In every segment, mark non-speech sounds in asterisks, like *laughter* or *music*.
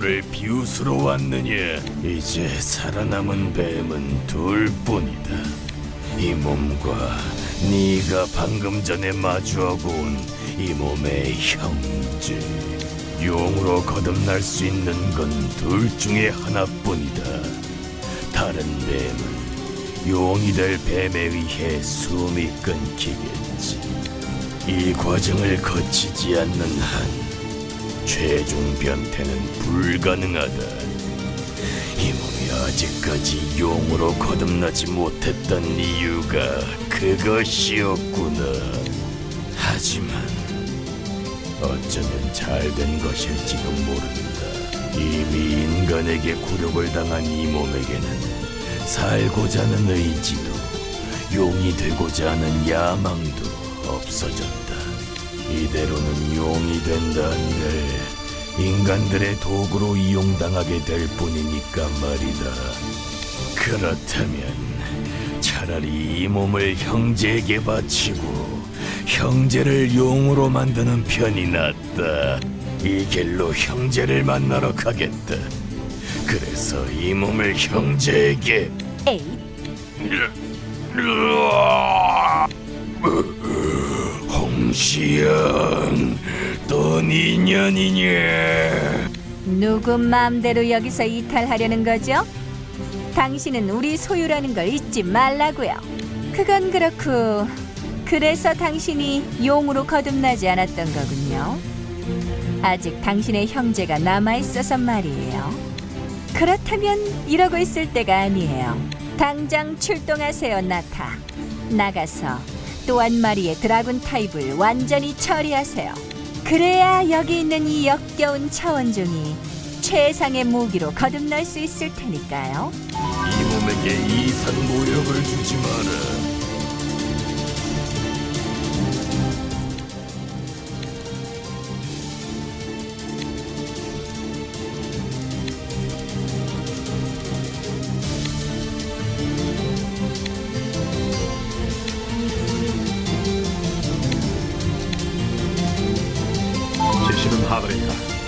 를 비웃으러 왔느냐? 이제 살아남은 뱀은 둘뿐이다. 이 몸과 네가 방금 전에 마주하고 온 이 몸의 형제. 용으로 거듭날 수 있는 건 둘 중에 하나뿐이다. 다른 뱀은 용이 될 뱀에 의해 숨이 끊기겠지. 이 과정을 거치지 않는 한 최종 변태는 불가능하다. 이 몸이 아직까지 용으로 거듭나지 못했던 이유가 그것이었구나. 하지만 어쩌면 잘 된 것일지도 모른다. 이미 인간에게 굴욕을 당한 이 몸에게는 살고자 하는 의지도 용이 되고자 하는 야망도 없어졌다. 이대로는 용이 된다 한들 인간들의 도구로 이용당하게 될 뿐이니까 말이다. 그렇다면 차라리 이 몸을 형제에게 바치고 형제를 용으로 만드는 편이 낫다. 이 길로 형제를 만나러 가겠다. 그래서 이 몸을 형제에게 홍시영 또 니년이냐? 누구 마음대로 여기서 이탈하려는 거죠? 당신은 우리 소유라는 걸 잊지 말라고요. 그건 그렇고 그래서 당신이 용으로 거듭나지 않았던 거군요. 아직 당신의 형제가 남아 있어서 말이에요. 그렇다면 이러고 있을 때가 아니에요. 당장 출동하세요, 나타. 나가서 또한 마리의 드라군 타입을 완전히 처리하세요. 그래야 여기 있는 이 역겨운 차원종이 최상의 무기로 거듭날 수 있을 테니까요. 이 몸에게 이산 모욕을 주지 마라. 지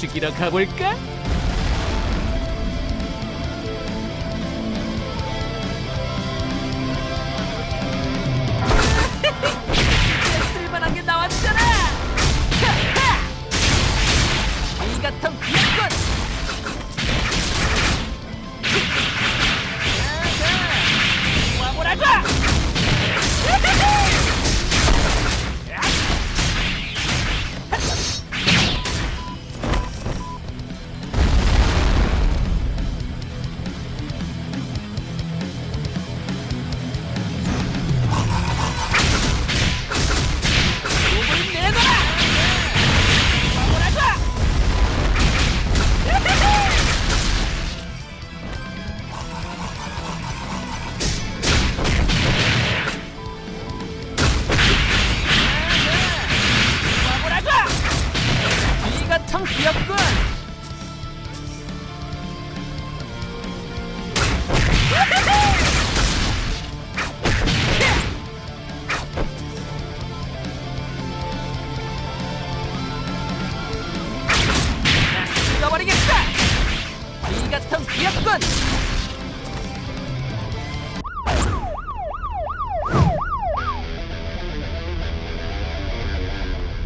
죽이러 가볼까? *laughs* 쓸만한 게 나왔잖아. 이 같은 귀엽군. 이 같은 귀엽군! 죽어버리겠다! 이 같은 귀엽군!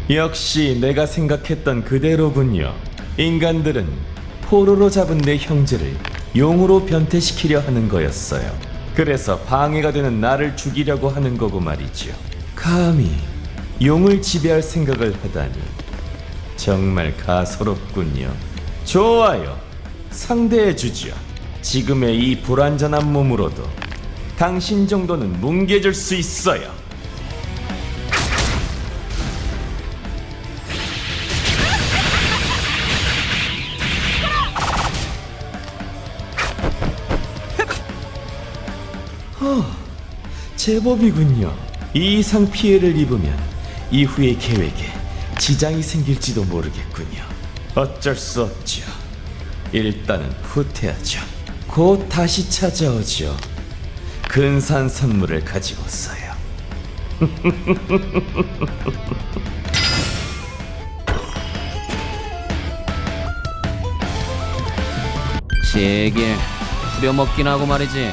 역시 내가 생각했던 그대로군요. 인간들은 포로로 잡은 내 형제를 용으로 변태시키려 하는 거였어요. 그래서 방해가 되는 나를 죽이려고 하는 거고 말이죠. 감히 용을 지배할 생각을 하다니 정말 가소롭군요. 좋아요. 상대해 주죠. 지금의 이 불완전한 몸으로도 당신 정도는 뭉개질 수 있어요. 제법이군요. 이 이상 피해를 입으면 이후의 계획에 지장이 생길지도 모르겠군요. 어쩔 수 없죠. 일단은 후퇴하죠. 곧 다시 찾아오죠. 근사한 선물을 가지고서요. *laughs* 제길 부려먹긴 하고 말이지.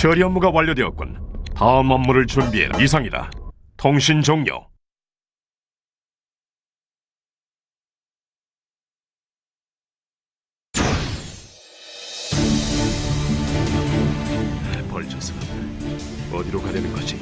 처리 업무가 완료되었군. 다음 업무를 준비해라. 이상이다. 통신 종료. 벌쳐서 어디로 가려는 거지?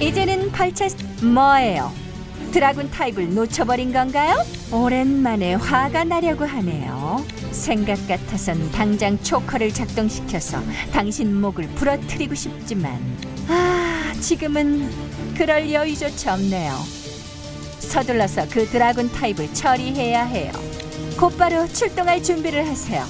이제는 펄체스 뭐예요? 드라군 타입을 놓쳐버린 건가요? 오랜만에 화가 나려고 하네요. 생각 같아선 당장 초커를 작동시켜서 당신 목을 부러뜨리고 싶지만 아 지금은 그럴 여유조차 없네요. 서둘러서 그 드라군 타입을 처리해야 해요. 곧바로 출동할 준비를 하세요.